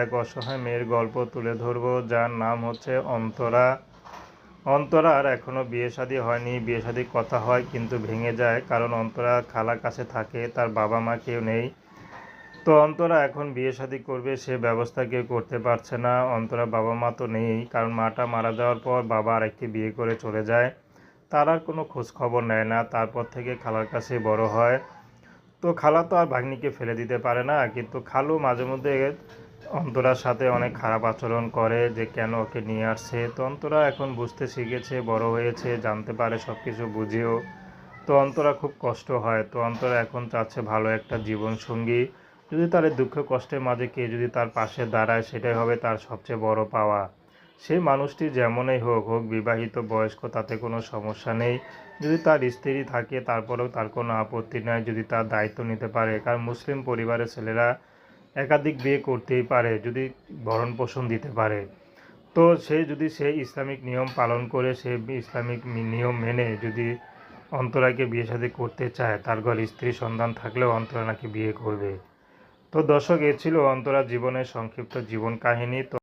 এক অসহায় মেয়ের গল্প তুলে ধরবো, যার নাম হচ্ছে অন্তরা। অন্তরার এখনও বিয়ে শাদী হয়নি, বিয়ে শাদীর কথা হয় কিন্তু ভেঙে যায়, কারণ অন্তরা খালার কাছে থাকে, তার বাবা মা কেউ নেই। তো অন্তরা এখন বিয়ে শাদী করবে, সে ব্যবস্থা কেউ করতে পারছে না অন্তরা বাবা মা তো নেই, কারণ মাটা মারা যাওয়ার পর বাবা আরেকটি বিয়ে করে চলে যায়। তার আর কোনো খোঁজ খবর নেয় না, তারপর থেকে খালার কাছে বড় হয়। তো খালা তো আর ভাগ্নিকে ফেলে দিতে পারে না, কিন্তু খালু মাঝে মধ্যে অন্তরার সাথে অনেক খারাপ আচরণ করে যে কেন ওকে নিয়ে আসছে। তো অন্তরা এখন বুঝতে শিখেছে, বড় হয়েছে, জানতে পারে সব কিছু বুঝেও। তো অন্তরা খুব কষ্ট হয়। তো অন্তরা এখন চাচ্ছে ভালো একটা জীবন সঙ্গী যদি তার দুঃখ কষ্টের মাঝে কে যদি তার পাশে দাঁড়ায়, সেটাই হবে তার সবচেয়ে বড় পাওয়া। সেই মানুষটি যেমনই হোক হোক বিবাহিত, বয়স্ক, তাতে কোনো সমস্যা নেই। যদি তার স্ত্রী থাকে, তারপরেও তার কোনো আপত্তি নাই। যদি তার দায়িত্ব নিতে পারে, কারণ মুসলিম পরিবারের ছেলেরা একাধিক বিয়ে করতেই পারে, যদি ভরণ পোষণ দিতে পারে। তো সে যদি সে ইসলামিক নিয়ম পালন করে, সে ইসলামিক নিয়ম মেনে যদি অন্তরাকে বিয়ে সাথে করতে চায়, তার ঘর স্ত্রী সন্তান থাকলেও অন্তরা নাকি বিয়ে করবে। তো দর্শক, এ ছিল অন্তরা জীবনের সংক্ষিপ্ত জীবন কাহিনী। তো